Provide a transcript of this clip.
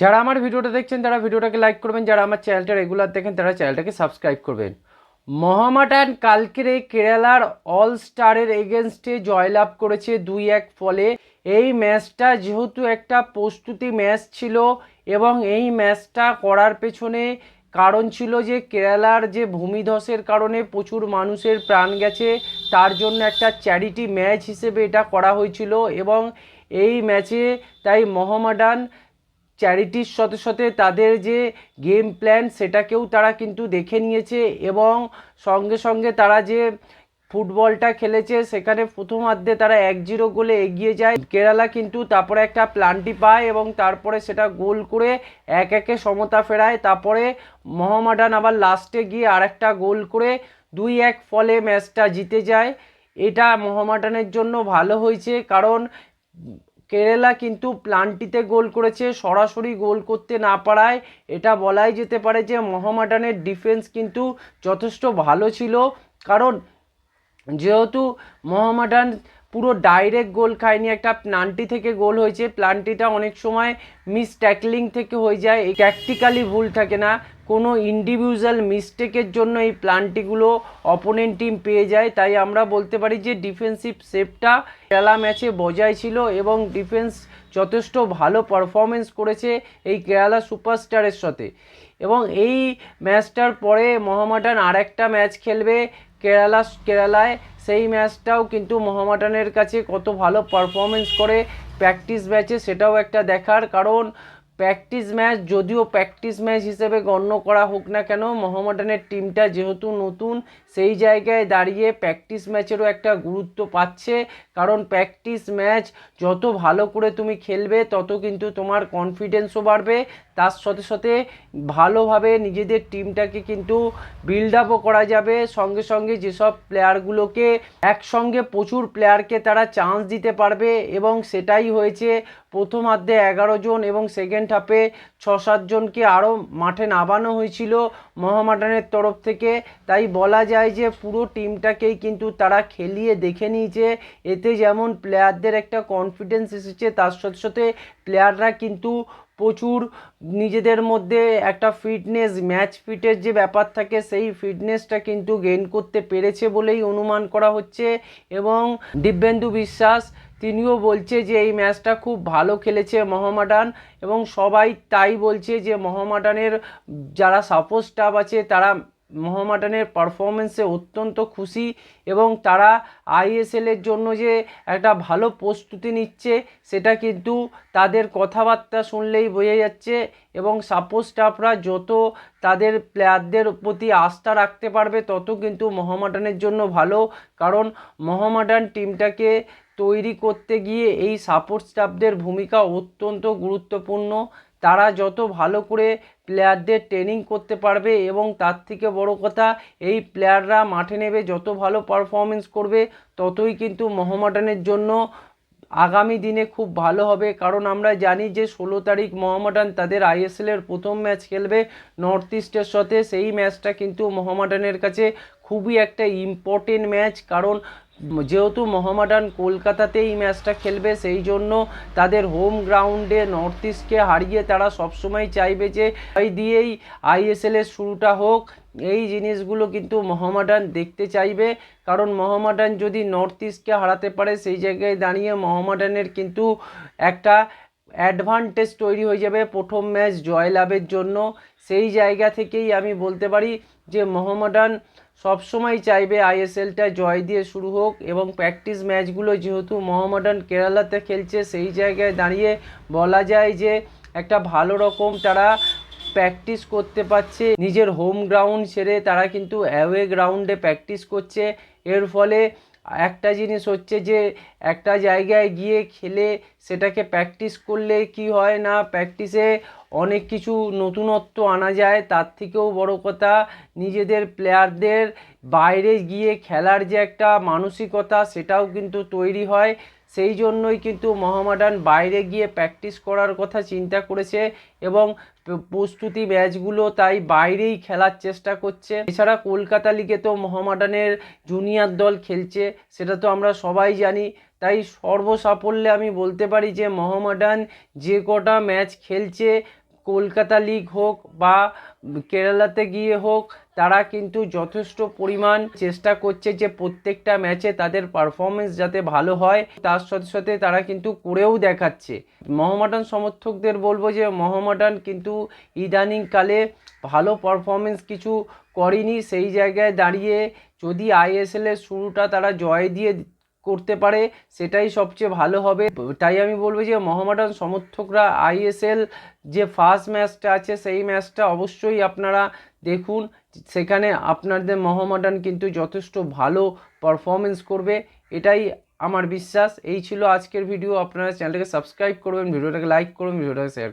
যারা আমার ভিডিওটা দেখছেন, তারা ভিডিওটাকে লাইক করবেন। যারা আমার চ্যানেলটা রেগুলার দেখেন, তারা চ্যানেলটাকে সাবস্ক্রাইব করবেন। মোহামেডান কালকেরে কেরালার অল স্টারের এগেনস্টে জয়লাভ করেছে দুই এক ফলে। এই ম্যাচটা যেহেতু একটা প্রস্তুতি ম্যাচ ছিল এবং এই ম্যাচটা করার পেছনে কারণ ছিল যে কেরালার যে ভূমিধসের কারণে প্রচুর মানুষের প্রাণ গেছে, তার জন্য একটা চ্যারিটি ম্যাচ হিসেবে এটা করা হয়েছিল এবং এই ম্যাচে তাই মোহামেডান চ্যারিটির সাথে সাথে তাদের যে গেম প্ল্যান সেটাকেও তারা কিন্তু দেখে নিয়েছে এবং সঙ্গে সঙ্গে তারা যে ফুটবলটা খেলেছে সেখানে প্রথমার্ধে তারা এক জিরো গোলে এগিয়ে যায়। কেরালা কিন্তু তারপরে একটা প্লান্টি পায় এবং তারপরে সেটা গোল করে এক একে সমতা ফেরায়। তারপরে মোহামেডান আবার লাস্টে গিয়ে আরেকটা গোল করে দুই এক ফলে ম্যাচটা জিতে যায়। এটা মোহামেডানের জন্য ভালো হয়েছে কারণ কেরালা কিন্তু প্লান্টিতে গোল করেছে, সরাসরি গোল করতে না পারায়। এটা বলাই যেতে পারে যে মোহামেডানের ডিফেন্স কিন্তু যথেষ্ট ভালো ছিল। কারণ যেহেতু মোহামেডান পুরো ডাইরেক্ট গোল খায়নি, একটা প্লান্টি থেকে গোল হয়েছে। প্লান্টিটা অনেক সময় মিস ট্যাকলিং থেকে হয়ে যায়। এই ট্যাকটিক্যালি ভুল থাকে না। কোনো ইন্ডিভিজুয়াল মিস্টেকের জন্য এই প্লান্টিগুলো অপোনেন্ট টিম পেয়ে যায়। তাই আমরা বলতে পারি যে ডিফেন্সিভ সেফটা খেলা ম্যাচে বজায় ছিল এবং ডিফেন্স যথেষ্ট ভালো পারফরমেন্স করেছে এই কেরালা সুপারস্টারের সাথে। এবং এই ম্যাচটার পরে মোহামেডান আরেকটা ম্যাচ খেলবে কেরালা, কেরালায়। সেই ম্যাচটাও কিন্তু মোহামেডানের কাছে কত ভালো পারফরমেন্স করে প্র্যাকটিস ম্যাচে সেটাও একটা দেখার। কারণ প্র্যাকটিস ম্যাচ, যদিও প্র্যাকটিস ম্যাচ হিসেবে গণ্য করা হোক না কেন, মোহামেডানের টিমটা যেহেতু নতুন, সেই জায়গায় দাঁড়িয়ে প্র্যাকটিস ম্যাচেরও একটা গুরুত্ব পাচ্ছে। কারণ প্র্যাকটিস ম্যাচ যত ভালো করে তুমি খেলবে, তত কিন্তু তোমার কনফিডেন্সও বাড়বে। তার সাথে সাথে ভালোভাবে নিজেদের টিমটাকে কিন্তু বিল্ড আপও করা যাবে। সঙ্গে সঙ্গে যেসব প্লেয়ারগুলোকে একসঙ্গে প্রচুর প্লেয়ারকে তারা চান্স দিতে পারবে এবং সেটাই হয়েছে প্রথমার্ধে এগারো জন এবং সেকেন্ড হাফে ছ সাতজনকে আরও মাঠে নামানো হয়েছিল মোহামেডানের তরফ থেকে। তাই বলা যায় যে পুরো টিমটাকেই কিন্তু তারা খেলিয়ে দেখে নিয়েছে। এতে যেমন প্লেয়ারদের একটা কনফিডেন্স এসেছে, তার সাথে সাথে প্লেয়াররা কিন্তু প্রচুর নিজেদের মধ্যে একটা ফিটনেস ম্যাচ ফিটের যে ব্যাপার থাকে, সেই ফিটনেসটা কিন্তু গেইন করতে পেরেছে বলেই অনুমান করা হচ্ছে। এবং দিব্যেন্দু বিশ্বাস, তিনিও বলছে যে এই ম্যাচটা খুব ভালো খেলেছে মোহামেডান এবং সবাই তাই বলছে যে মোহামেডানের যারা সাপোর্ট স্টাফ আছে, তারা মোহামেডানের পারফরমেন্সে অত্যন্ত খুশি এবং তারা আইএসএলের জন্য যে একটা ভালো প্রস্তুতি নিচ্ছে, সেটা কিন্তু তাদের কথাবার্তা শুনলেই বোঝা যাচ্ছে এবং সাপোর্ট স্টাফরা যত তাদের প্লেয়ারদের প্রতি আস্থা রাখতে পারবে, তত কিন্তু মোহামেডানের জন্য ভালো। কারণ মোহামেডান টিমটাকে তৈরি করতে গিয়ে এই সাপোর্ট স্টাফদের ভূমিকা অত্যন্ত গুরুত্বপূর্ণ। তারা যত ভালো করে প্লেয়ারদের ট্রেনিং করতে পারবে এবং তার থেকে বড় কথা, এই প্লেয়াররা মাঠে নেবে যত ভালো পারফরমেন্স করবে, ততই কিন্তু মোহামেডানের জন্য আগামী দিনে খুব ভালো হবে। কারণ আমরা জানি যে ষোলো তারিখ মোহামেডান তাদের আইএসএলের প্রথম ম্যাচ খেলবে নর্থ ইস্টের সাথে। সেই ম্যাচটা কিন্তু মোহামেডানের কাছে খুবই একটা ইম্পর্টেন্ট ম্যাচ কারণ যেহেতু মোহামেডান কলকাতাতে এই ম্যাচটা খেলবে, সেই জন্য তাদের হোম গ্রাউন্ডে নর্থ ইস্টকে হারিয়ে তারা সবসময় চাইবে যে এই দিয়েই আইএসএলের শুরুটা হোক। এই জিনিসগুলো কিন্তু মোহামেডান দেখতে চাইবে। কারণ মোহামেডান যদি নর্থ ইস্টকে হারাতে পারে, সেই জায়গায় দাঁড়িয়ে মোহামেডানের কিন্তু একটা অ্যাডভান্টেজ তৈরি হয়ে যাবে প্রথম ম্যাচ জয়লাভের জন্য। সেই জায়গা থেকেই আমি বলতে পারি যে মোহামেডান সবসময় চাইবে আইএসএলটা জয় দিয়ে শুরু হোক এবং প্র্যাকটিস ম্যাচগুলো যেহেতু মোহামেডান কেরালাতে খেলছে, সেই জায়গায় দাঁড়িয়ে বলা যায় যে একটা ভালো রকম তারা প্র্যাকটিস করতে পারছে। নিজের হোম গ্রাউন্ড ছেড়ে তারা কিন্তু অ্যাওয়ে গ্রাউন্ডে প্র্যাকটিস করছে। এর ফলে একটা জিনিস হচ্ছে যে একটা জায়গায় গিয়ে খেলে সেটাকে প্র্যাকটিস করলে কি হয় না? প্র্যাকটিসে অনেক কিছু নতুনত্ব আনা যায়। তার থেকেও বড় কথা, নিজেদের প্লেয়ারদের বাইরে গিয়ে খেলার যে একটা মানসিকতা, সেটাও কিন্তু তৈরি হয়। সেই জন্যই কিন্তু মোহামেডান বাইরে গিয়ে প্র্যাকটিস করার কথা চিন্তা করেছে এবং প্রস্তুতি ম্যাচগুলো তাই বাইরেই খেলার চেষ্টা করছে। এছাড়া কলকাতা লিগে তো মোহামেডানের জুনিয়র দল খেলছে, সেটা তো আমরা সবাই জানি। তাই সর্বসাফল্যে আমি বলতে পারি যে মোহামেডান যে কটা ম্যাচ খেলছে, কলকাতা লিগ হোক বা কেরালাতে গিয়ে হোক, তারা কিন্তু যথেষ্ট পরিমাণ চেষ্টা করছে যে প্রত্যেকটা ম্যাচে তাদের পারফরমেন্স যাতে ভালো হয়। তার সাথে সাথে তারা কিন্তু করেও দেখাচ্ছে। মহামাডান সমর্থকদের বলব যে মহামাডান কিন্তু ইদানিংকালে ভালো পারফরমেন্স কিছু করেনি। সেই জায়গায় দাঁড়িয়ে যদি আইএসএলের শুরুটা তারা জয় দিয়ে করতে পারে, সেটাই সবচেয়ে ভালো হবে। তাই আমি বলব যে মোহামেডান সমর্থকরা আইএসএল যে ফার্স্ট ম্যাচটা আছে, সেই ম্যাচটা অবশ্যই আপনারা দেখুন। সেখানে আপনাদের মোহামেডান কিন্তু যথেষ্ট ভালো পারফরমেন্স করবে, এটাই আমার বিশ্বাস। এই ছিল আজকের ভিডিও আপনারা চ্যানেলটাকে সাবস্ক্রাইব করবেন, ভিডিওটাকে লাইক করবেন, ভিডিওটাকে শেয়ার